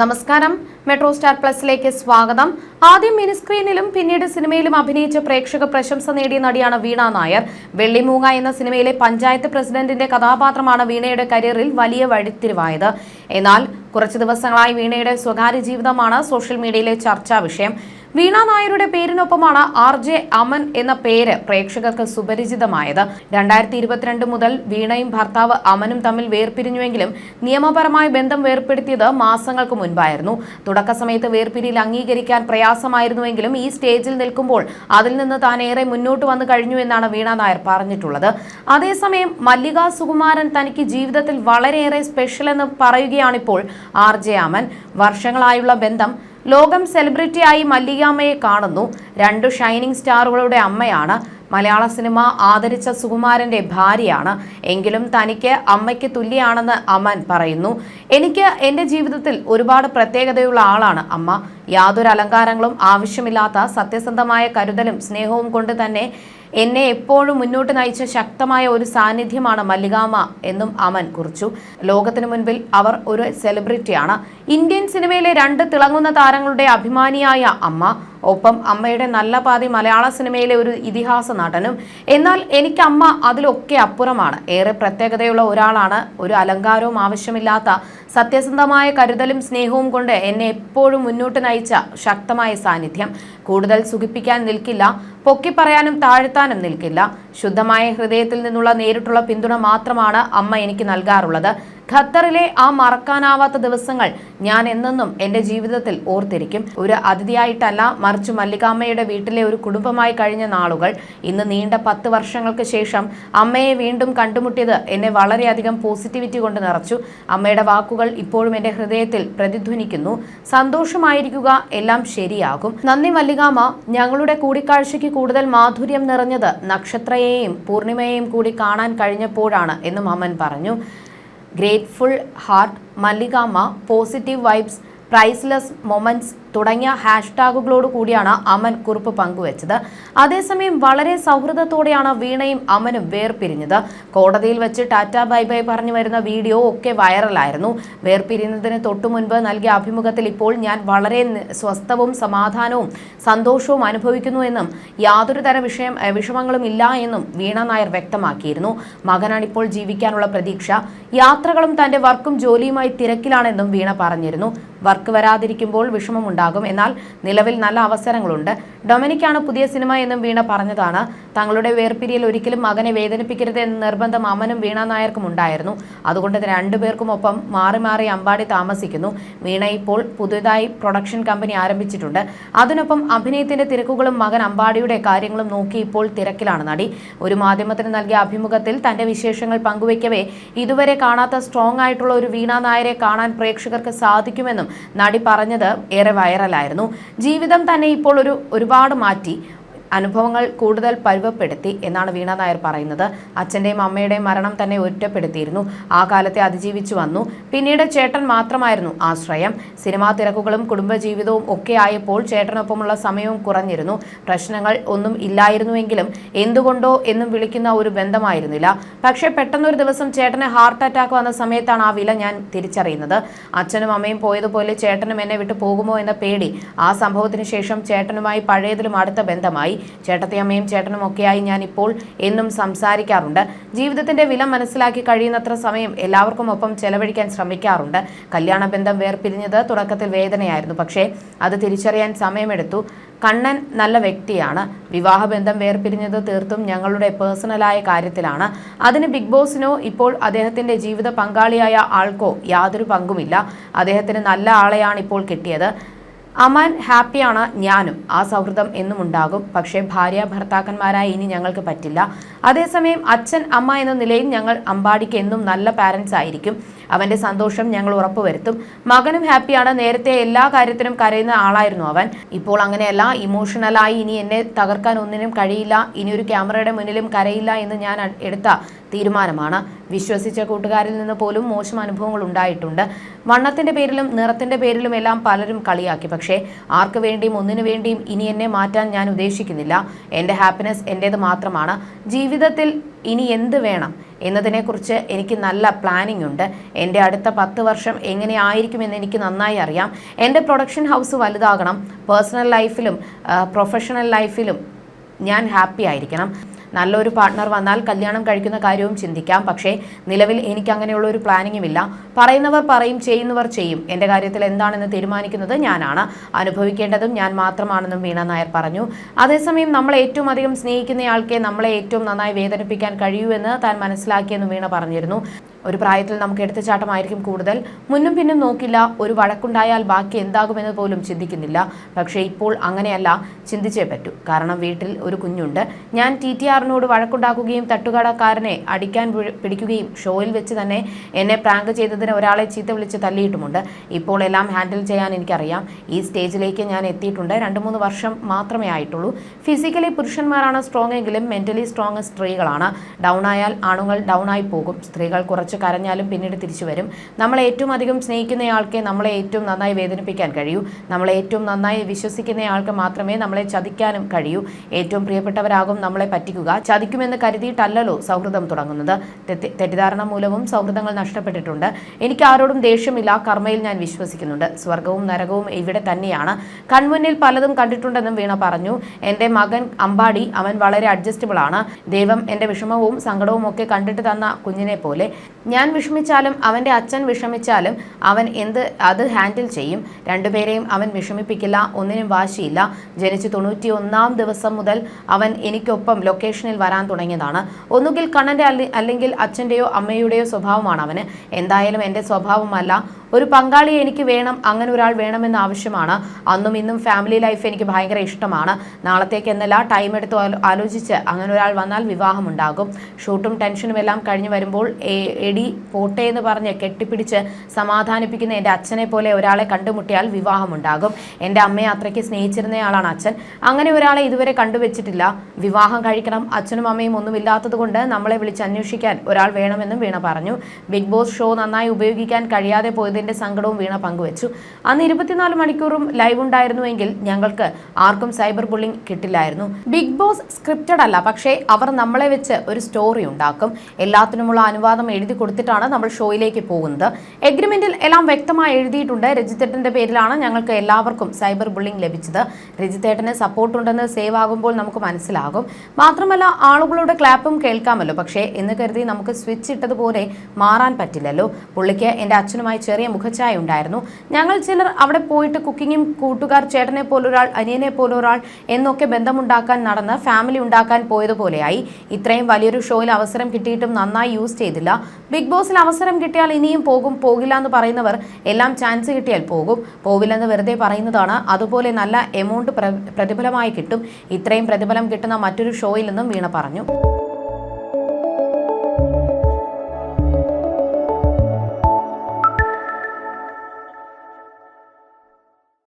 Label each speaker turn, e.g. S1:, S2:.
S1: നമസ്കാരം. Metro star പ്ലസിലേക്ക് സ്വാഗതം. ആദ്യം മിനി സ്ക്രീനിലും പിന്നീട് സിനിമയിലും അഭിനയിച്ച പ്രേക്ഷക പ്രശംസ നേടിയ നടിയാണ് വീണ നായർ. വെള്ളിമൂങ്ങ എന്ന സിനിമയിലെ പഞ്ചായത്ത് പ്രസിഡന്റിന്റെ കഥാപാത്രമാണ് വീണയുടെ കരിയറിൽ വലിയ വഴിത്തിരിവായത്. എന്നാൽ കുറച്ചു ദിവസങ്ങളായി വീണയുടെ സ്വകാര്യ ജീവിതമാണ് സോഷ്യൽ മീഡിയയിലെ ചർച്ചാ വിഷയം. വീണ നായരുടെ പേരിനൊപ്പമാണ് ആർ ജെ അമൻ എന്ന പേര് പ്രേക്ഷകർക്ക് സുപരിചിതമായത്. രണ്ടായിരത്തി ഇരുപത്തിരണ്ട് മുതൽ വീണയും ഭർത്താവ് അമനും തമ്മിൽ വേർപിരിഞ്ഞുവെങ്കിലും നിയമപരമായ ബന്ധം വേർപ്പെടുത്തിയത് മാസങ്ങൾക്ക് മുൻപായിരുന്നു. തുടക്ക സമയത്ത് വേർപിരിയിൽ അംഗീകരിക്കാൻ പ്രയാസമായിരുന്നുവെങ്കിലും ഈ സ്റ്റേജിൽ നിൽക്കുമ്പോൾ അതിൽ നിന്ന് താൻ ഏറെ മുന്നോട്ട് വന്നു കഴിഞ്ഞു എന്നാണ് വീണ നായർ പറഞ്ഞിട്ടുള്ളത്. അതേസമയം മല്ലിക സുകുമാരൻ തനിക്ക് ജീവിതത്തിൽ വളരെയേറെ സ്പെഷ്യൽ എന്ന് പറയുകയാണിപ്പോൾ ആർ ജെ അമൻ. വർഷങ്ങളായുള്ള ബന്ധം ലോകം സെലിബ്രിറ്റിയായി മല്ലികാമ്മയെ കാണുന്നു. രണ്ടു ഷൈനിങ് സ്റ്റാറുകളുടെ അമ്മയാണ് മലയാള സിനിമ ആദരിച്ച സുകുമാരന്റെ ഭാര്യയാണ്. എങ്കിലും തനിക്ക് അമ്മയ്ക്ക് തുല്യാണെന്ന് അമൻ പറയുന്നു. എനിക്ക് എന്റെ ജീവിതത്തിൽ ഒരുപാട് പ്രത്യേകതയുള്ള ആളാണ് അമ്മ. യാതൊരു അലങ്കാരങ്ങളും ആവശ്യമില്ലാത്ത സത്യസന്ധമായ കരുതലും സ്നേഹവും കൊണ്ട് തന്നെ എന്നെ എപ്പോഴും മുന്നോട്ട് നയിച്ച ശക്തമായ ഒരു സാന്നിധ്യമാണ് മല്ലികാമ എന്നും അമൻ കുറിച്ചു. ലോകത്തിനു മുൻപിൽ അവർ ഒരു സെലിബ്രിറ്റിയാണ് ഇന്ത്യൻ സിനിമയിലെ രണ്ട് തിളങ്ങുന്ന താരങ്ങളുടെ അഭിമാനിയായ അമ്മ. ഒപ്പം അമ്മയുടെ നല്ല പാതി മലയാള സിനിമയിലെ ഒരു ഇതിഹാസ നടനും. എന്നാൽ എനിക്ക് അമ്മ അതിലൊക്കെ അപ്പുറമാണ്. ഏറെ പ്രത്യേകതയുള്ള ഒരാളാണ്. ഒരു അലങ്കാരവും ആവശ്യമില്ലാത്ത സത്യസന്ധമായ കരുതലും സ്നേഹവും കൊണ്ട് എന്നെ എപ്പോഴും മുന്നോട്ട് നയിച്ച ശക്തമായ സാന്നിധ്യം. കൂടുതൽ സുഖിപ്പിക്കാൻ നിൽക്കില്ല. പൊക്കി പറയാനും താഴ്ത്താനും നിൽക്കില്ല. ശുദ്ധമായ ഹൃദയത്തിൽ നിന്നുള്ള നേരിട്ടുള്ള പിന്തുണ മാത്രമാണ് അമ്മ എനിക്ക് നൽകാറുള്ളത്. ഖത്തറിലെ ആ മറക്കാനാവാത്ത ദിവസങ്ങൾ ഞാൻ എന്നെന്നും എന്റെ ജീവിതത്തിൽ ഓർത്തിരിക്കും. ഒരു അതിഥിയായിട്ടല്ല മറിച്ച് മല്ലികാമ്മയുടെ വീട്ടിലെ ഒരു കുടുംബമായി കഴിഞ്ഞ നാളുകൾ. ഇന്ന് നീണ്ട പത്ത് വർഷങ്ങൾക്ക് ശേഷം അമ്മയെ വീണ്ടും കണ്ടുമുട്ടിയത് എന്നെ വളരെയധികം പോസിറ്റിവിറ്റി കൊണ്ട് നിറച്ചു. അമ്മയുടെ വാക്കുകൾ ഇപ്പോഴും എന്റെ ഹൃദയത്തിൽ പ്രതിധ്വനിക്കുന്നു. സന്തോഷമായിരിക്കുക എല്ലാം ശരിയാകും. നന്ദി മല്ലികാമ ഞങ്ങളുടെ കൂടിക്കാഴ്ചയ്ക്ക് കൂടുതൽ മാധുര്യം നിറഞ്ഞത് നക്ഷത്രയെയും പൂർണിമയെയും കൂടി കാണാൻ കഴിഞ്ഞപ്പോഴാണ് എന്നും അമ്മൻ പറഞ്ഞു. grateful heart Mallikamma positive vibes priceless moments തുടങ്ങിയ ഹാഷ്ടാഗുകളോട് കൂടിയാണ് അമൻ കുറിപ്പ് പങ്കുവച്ചത്. അതേസമയം വളരെ സൗഹൃദത്തോടെയാണ് വീണയും അമനും വേർപിരിഞ്ഞത്. കോടതിയിൽ വെച്ച് ടാറ്റ ബൈ ബൈ പറഞ്ഞു വരുന്ന വീഡിയോ ഒക്കെ വൈറലായിരുന്നു. വേർപിരിയുന്നതിന് തൊട്ടു മുൻപ് നൽകിയ അഭിമുഖത്തിൽ ഇപ്പോൾ ഞാൻ വളരെ സ്വസ്ഥവും സമാധാനവും സന്തോഷവും അനുഭവിക്കുന്നു എന്നും യാതൊരു തര വിഷയം വിഷമങ്ങളും ഇല്ല എന്നും വീണ നായർ വ്യക്തമാക്കിയിരുന്നു. മകനാണ് ഇപ്പോൾ ജീവിക്കാനുള്ള പ്രതീക്ഷ. യാത്രകളും തന്റെ വർക്കും ജോലിയുമായി തിരക്കിലാണെന്നും വീണ പറഞ്ഞിരുന്നു. വർക്ക് വരാതിരിക്കുമ്പോൾ വിഷമമുണ്ടാകും. എന്നാൽ നിലവിൽ നല്ല അവസരങ്ങളുണ്ട്. ഡൊമിനിക്കാണ് പുതിയ സിനിമ എന്നും വീണ പറഞ്ഞതാണ്. തങ്ങളുടെ വേർപിരിയൽ ഒരിക്കലും മകനെ വേദനിപ്പിക്കരുത് എന്ന നിർബന്ധം അമനും വീണ നായർക്കും ഉണ്ടായിരുന്നു. അതുകൊണ്ട് രണ്ടുപേർക്കും ഒപ്പം മാറി മാറി അമ്പാടി താമസിക്കുന്നു. വീണ ഇപ്പോൾ പുതുതായി പ്രൊഡക്ഷൻ കമ്പനി ആരംഭിച്ചിട്ടുണ്ട്. അതിനൊപ്പം അഭിനയത്തിന്റെ തിരക്കുകളും മകൻ അമ്പാടിയുടെ കാര്യങ്ങളും നോക്കി ഇപ്പോൾ തിരക്കിലാണ് നടി. ഒരു മാധ്യമത്തിന് നൽകിയ അഭിമുഖത്തിൽ തന്റെ വിശേഷങ്ങൾ പങ്കുവയ്ക്കവേ ഇതുവരെ കാണാത്ത സ്ട്രോങ് ആയിട്ടുള്ള ഒരു വീണ നായരെ കാണാൻ പ്രേക്ഷകർക്ക് സാധിക്കുമെന്നും നടി പറഞ്ഞത് ഏറെ വൈറലായിരുന്നു. ജീവിതം തന്നെ ഇപ്പോൾ ഒരു ഒരുപാട് മാറ്റി. അനുഭവങ്ങൾ കൂടുതൽ പരുവപ്പെടുത്തി എന്നാണ് വീണ നായർ പറയുന്നത്. അച്ഛന്റെയും അമ്മയുടെയും മരണം തന്നെ ഒറ്റപ്പെടുത്തിയിരുന്നു. ആ കാലത്തെ അതിജീവിച്ചു വന്നു. പിന്നീട് ചേട്ടൻ മാത്രമായിരുന്നു ആശ്രയം. സിനിമാ തിരക്കുകളും കുടുംബജീവിതവും ഒക്കെ ആയപ്പോൾ ചേട്ടനൊപ്പമുള്ള സമയവും കുറഞ്ഞിരുന്നു. പ്രശ്നങ്ങൾ ഒന്നും ഇല്ലായിരുന്നുവെങ്കിലും എന്തുകൊണ്ടോ എന്നും വിളിക്കുന്ന ഒരു ബന്ധമായിരുന്നില്ല. പക്ഷേ പെട്ടെന്നൊരു ദിവസം ചേട്ടന് ഹാർട്ട് അറ്റാക്ക് വന്ന സമയത്താണ് ആ വില ഞാൻ തിരിച്ചറിയുന്നത്. അച്ഛനും അമ്മയും പോയതുപോലെ ചേട്ടനും എന്നെ വിട്ടു പോകുമോ എന്ന പേടി ആ സംഭവത്തിന് ശേഷം ചേട്ടനുമായി പഴയതിലും അടുത്ത ബന്ധമായി. ചേട്ടത്തിയമ്മയും ചേട്ടനും ഒക്കെയായി ഞാൻ ഇപ്പോൾ എന്നും സംസാരിക്കാറുണ്ട്. ജീവിതത്തിന്റെ വില മനസ്സിലാക്കി കഴിയുന്നത്ര സമയം എല്ലാവർക്കും ഒപ്പം ചെലവഴിക്കാൻ ശ്രമിക്കാറുണ്ട്. കല്യാണ ബന്ധം വേർപിരിഞ്ഞത് തുടക്കത്തിൽ വേദനയായിരുന്നു. പക്ഷേ അത് തിരിച്ചറിയാൻ സമയമെടുത്തു. കണ്ണൻ നല്ല വ്യക്തിയാണ്. വിവാഹബന്ധം വേർപിരിഞ്ഞത് തീർത്തും ഞങ്ങളുടെ പേഴ്സണലായ കാര്യത്തിലാണ്. അതിന് ബിഗ് ബോസിനോ ഇപ്പോൾ അദ്ദേഹത്തിന്റെ ജീവിത പങ്കാളിയായ ആൾക്കോ യാതൊരു പങ്കുമില്ല. അദ്ദേഹത്തിന് നല്ല ആളെയാണ് ഇപ്പോൾ കിട്ടിയത്. അമാൻ ഹാപ്പിയാണ് ഞാനും. ആ സൗഹൃദം എന്നും ഉണ്ടാകും. പക്ഷേ ഭാര്യ ഭർത്താക്കന്മാരായി ഇനി ഞങ്ങൾക്ക് പറ്റില്ല. അതേസമയം അച്ഛൻ അമ്മ എന്ന നിലയിൽ ഞങ്ങൾ അമ്പാടിക്ക് എന്നും നല്ല പാരൻസ് ആയിരിക്കും. അവന്റെ സന്തോഷം ഞങ്ങൾ ഉറപ്പുവരുത്തും. മകനും ഹാപ്പിയാണ്. നേരത്തെ എല്ലാ കാര്യത്തിനും കരയുന്ന ആളായിരുന്നു അവൻ. ഇപ്പോൾ അങ്ങനെയല്ല. ഇമോഷണലായി ഇനി എന്നെ തകർക്കാൻ ഒന്നിനും കഴിയില്ല. ഇനി ഒരു ക്യാമറയുടെ മുന്നിലും കരയില്ല എന്ന് ഞാൻ എടുത്ത തീരുമാനമാണ്. വിശ്വസിച്ച കൂട്ടുകാരിൽ നിന്ന് പോലും മോശം അനുഭവങ്ങൾ ഉണ്ടായിട്ടുണ്ട്. വണ്ണത്തിന്റെ പേരിലും നിറത്തിന്റെ പേരിലും എല്ലാം പലരും കളിയാക്കി. പക്ഷേ ആർക്ക് വേണ്ടിയും ഒന്നിനു വേണ്ടിയും ഇനി എന്നെ മാറ്റാൻ ഞാൻ ഉദ്ദേശിക്കുന്നില്ല. എന്റെ ഹാപ്പിനെസ് എന്റേത് മാത്രമാണ്. ജീവിതത്തിൽ ഇനി എന്ത് വേണം എന്നതിനെക്കുറിച്ച് എനിക്ക് നല്ല പ്ലാനിംഗ് ഉണ്ട്. എന്റെ അടുത്ത പത്ത് വർഷം എങ്ങനെയായിരിക്കുമെന്ന് എനിക്ക് നന്നായി അറിയാം. എന്റെ പ്രൊഡക്ഷൻ ഹൗസ് വലുതാകണം. പേഴ്സണൽ ലൈഫിലും പ്രൊഫഷണൽ ലൈഫിലും ഞാൻ ഹാപ്പി ആയിരിക്കണം. നല്ലൊരു പാർട്ട്ണർ വന്നാൽ കല്യാണം കഴിക്കുന്ന കാര്യവും ചിന്തിക്കാം. പക്ഷേ നിലവിൽ എനിക്ക് അങ്ങനെയുള്ള ഒരു പ്ലാനിങ്ങും ഇല്ല. പറയുന്നവർ പറയും ചെയ്യുന്നവർ ചെയ്യും. എന്റെ കാര്യത്തിൽ എന്താണെന്ന് തീരുമാനിക്കുന്നത് ഞാനാണ്. അനുഭവിക്കേണ്ടതും ഞാൻ മാത്രമാണെന്നും വീണ നായർ പറഞ്ഞു. അതേസമയം നമ്മൾ ഏറ്റവും അധികം സ്നേഹിക്കുന്നയാൾക്കെ നമ്മളെ ഏറ്റവും നന്നായി വേദനിപ്പിക്കാൻ കഴിയൂ എന്ന് താൻ മനസ്സിലാക്കിയെന്നും വീണ പറഞ്ഞിരുന്നു. ഒരു പ്രായത്തിൽ നമുക്ക് എടുത്തുചാട്ടമായിരിക്കും കൂടുതൽ. മുന്നും പിന്നും നോക്കില്ല ഒരു വഴക്കുണ്ടായാൽ ബാക്കി എന്താകുമെന്ന് പോലും ചിന്തിക്കുന്നില്ല. പക്ഷേ ഇപ്പോൾ അങ്ങനെയല്ല ചിന്തിച്ചേ പറ്റൂ. കാരണം വീട്ടിൽ ഒരു കുഞ്ഞുണ്ട്. ഞാൻ ടി ടി ആറിനോട് വഴക്കുണ്ടാക്കുകയും തട്ടുകടക്കാരനെ അടിക്കാൻ പിടിക്കുകയും ഷോയിൽ വെച്ച് തന്നെ എന്നെ പ്രാങ്ക് ചെയ്തതിന് ഒരാളെ ചീത്ത വിളിച്ച് തല്ലിയിട്ടുമുണ്ട്. ഇപ്പോൾ എല്ലാം ഹാൻഡിൽ ചെയ്യാൻ എനിക്കറിയാം. ഈ സ്റ്റേജിലേക്ക് ഞാൻ എത്തിയിട്ടുണ്ട്. രണ്ട് മൂന്ന് വർഷം മാത്രമേ ആയിട്ടുള്ളൂ. ഫിസിക്കലി പുരുഷന്മാരാണ് സ്ട്രോങ് എങ്കിലും മെന്റലി സ്ട്രോങ് സ്ത്രീകളാണ്. ഡൗൺ ആയാൽ ആണുങ്ങൾ ഡൗൺ ആയി പോകും. സ്ത്രീകൾ കുറച്ച് കരഞ്ഞാലും പിന്നീട് തിരിച്ചു വരും. നമ്മളെ ഏറ്റവും അധികം സ്നേഹിക്കുന്നയാൾക്കെ നമ്മളെ ഏറ്റവും നന്നായി വേദനിപ്പിക്കാൻ കഴിയൂ. നമ്മളെ ഏറ്റവും നന്നായി വിശ്വസിക്കുന്നയാൾക്ക് മാത്രമേ നമ്മളെ ചതിക്കാനും കഴിയൂ. ഏറ്റവും പ്രിയപ്പെട്ടവരാകും നമ്മളെ പറ്റിക്കുക. ചതിക്കുമെന്ന് കരുതിയിട്ടല്ലല്ലോ സൗഹൃദം തുടങ്ങുന്നത്. തെറ്റിദ്ധാരണ മൂലവും സൗഹൃദങ്ങൾ നഷ്ടപ്പെട്ടിട്ടുണ്ട്. എനിക്ക് ആരോടും ദേഷ്യമില്ല. കർമ്മയിൽ ഞാൻ വിശ്വസിക്കുന്നുണ്ട്. സ്വർഗവും നരകവും ഇവിടെ തന്നെയാണ്. കൺമുന്നിൽ പലതും കണ്ടിട്ടുണ്ടെന്നും വീണ പറഞ്ഞു. എന്റെ മകൻ അമ്പാടി അവൻ വളരെ അഡ്ജസ്റ്റബിൾ ആണ്. ദൈവം എന്റെ വിഷമവും സങ്കടവും ഒക്കെ കണ്ടിട്ട് തന്ന കുഞ്ഞിനെ പോലെ. ഞാൻ വിഷമിച്ചാലും അവന്റെ അച്ഛൻ വിഷമിച്ചാലും അവൻ എന്ത് അത് ഹാൻഡിൽ ചെയ്യും. രണ്ടുപേരെയും അവൻ വിഷമിപ്പിക്കില്ല ഒന്നിനും വാശിയില്ല. ജനിച്ച് തൊണ്ണൂറ്റി ഒന്നാം ദിവസം മുതൽ അവൻ എനിക്കൊപ്പം ലൊക്കേഷനിൽ വരാൻ തുടങ്ങിയതാണ്. ഒന്നുകിൽ കണ്ണന്റെ അല്ലെങ്കിൽ അച്ഛന്റെയോ അമ്മയുടെയോ സ്വഭാവമാണ് അവന്. എന്തായാലും എന്റെ സ്വഭാവമല്ല. ഒരു പങ്കാളിയെ എനിക്ക് വേണം അങ്ങനെ ഒരാൾ വേണമെന്ന ആവശ്യമാണ്. അന്നും ഇന്നും ഫാമിലി ലൈഫ് എനിക്ക് ഭയങ്കര ഇഷ്ടമാണ്. നാളത്തേക്ക് എന്നല്ല ടൈം എടുത്ത് ആലോചിച്ച് അങ്ങനെ ഒരാൾ വന്നാൽ വിവാഹമുണ്ടാകും ഷൂട്ടും ടെൻഷനും എല്ലാം കഴിഞ്ഞ് വരുമ്പോൾ എടി പോട്ടെ എന്ന് പറഞ്ഞ് കെട്ടിപ്പിടിച്ച് സമാധാനിപ്പിക്കുന്ന എന്റെ അച്ഛനെ പോലെ ഒരാളെ കണ്ടുമുട്ടിയാൽ വിവാഹമുണ്ടാകും എന്റെ അമ്മയെ അത്രയ്ക്ക് സ്നേഹിച്ചിരുന്നയാളാണ് അച്ഛൻ. അങ്ങനെ ഒരാളെ ഇതുവരെ കണ്ടുവച്ചിട്ടില്ല. വിവാഹം കഴിക്കണം അച്ഛനും അമ്മയും ഒന്നും ഇല്ലാത്തത് കൊണ്ട് നമ്മളെ വിളിച്ച് അന്വേഷിക്കാൻ ഒരാൾ വേണമെന്നും വീണ പറഞ്ഞു. ബിഗ് ബോസ് ഷോ നന്നായി ഉപയോഗിക്കാൻ കഴിയാതെ പോയതിന്റെ സങ്കടവും വീണ പങ്കുവച്ചു. അന്ന് ഇരുപത്തിനാല് മണിക്കൂറും ലൈവ് ഉണ്ടായിരുന്നുവെങ്കിൽ ഞങ്ങൾക്ക് ആർക്കും സൈബർ ബുള്ളിംഗ് കിട്ടില്ലായിരുന്നു. ബിഗ് ബോസ് സ്ക്രിപ്റ്റഡ് അല്ല പക്ഷേ അവർ നമ്മളെ വെച്ച് ഒരു സ്റ്റോറി ഉണ്ടാക്കും. എല്ലാത്തിനുമുള്ള അനുവാദം എഴുതി കൊടുത്തിട്ടാണ് നമ്മൾ ഷോയിലേക്ക് പോകുന്നത്. എഗ്രിമെന്റിൽ എല്ലാം വ്യക്തമായി എഴുതിയിട്ടുണ്ട്. രജിത്തേട്ടന്റെ പേരിലാണ് ഞങ്ങൾക്ക് എല്ലാവർക്കും സൈബർ ബുള്ളിംഗ് ലഭിച്ചത്. രജിത്തേട്ടന് സപ്പോർട്ട് ഉണ്ടെന്ന് സേവ് ആകുമ്പോൾ നമുക്ക് മനസ്സിലാകും. മാത്രമല്ല ആളുകളുടെ ക്ലാപ്പും കേൾക്കാമല്ലോ. പക്ഷേ എന്ന് കരുതി നമുക്ക് സ്വിച്ച് ഇട്ടതുപോലെ മാറാൻ പറ്റില്ലല്ലോ. പുള്ളിക്ക് എന്റെ അച്ഛനുമായി ചെറിയ മുഖച്ഛായ ഉണ്ടായിരുന്നു ഞങ്ങൾ ചിലർ അവിടെ പോയിട്ട് കുക്കിങ്ങും കൂട്ടുകാർ ചേട്ടനെ പോലൊരാൾ അനിയനെ പോലൊരാൾ എന്നൊക്കെ ബന്ധമുണ്ടാക്കാൻ നടന്ന് ഫാമിലി ഉണ്ടാക്കാൻ പോയതുപോലെയായി. ഇത്രയും വലിയൊരു ഷോയിൽ അവസരം കിട്ടിയിട്ടും നന്നായി യൂസ് ചെയ്തില്ല. ബിഗ് ബോസിൽ അവസരം കിട്ടിയാൽ ഇനിയും പോകും പോകില്ല എന്ന് പറയുന്നവർ എല്ലാം ചാൻസ് കിട്ടിയാൽ പോകും. പോവില്ലെന്ന് വെറുതെ പറയുന്നതാണ്. അതുപോലെ നല്ല എമൗണ്ട് പ്രതിഫലമായി കിട്ടും. ഇത്രയും പ്രതിഫലം കിട്ടുന്ന മറ്റൊരു ഷോയിൽ നിന്നും വീണ പറഞ്ഞു.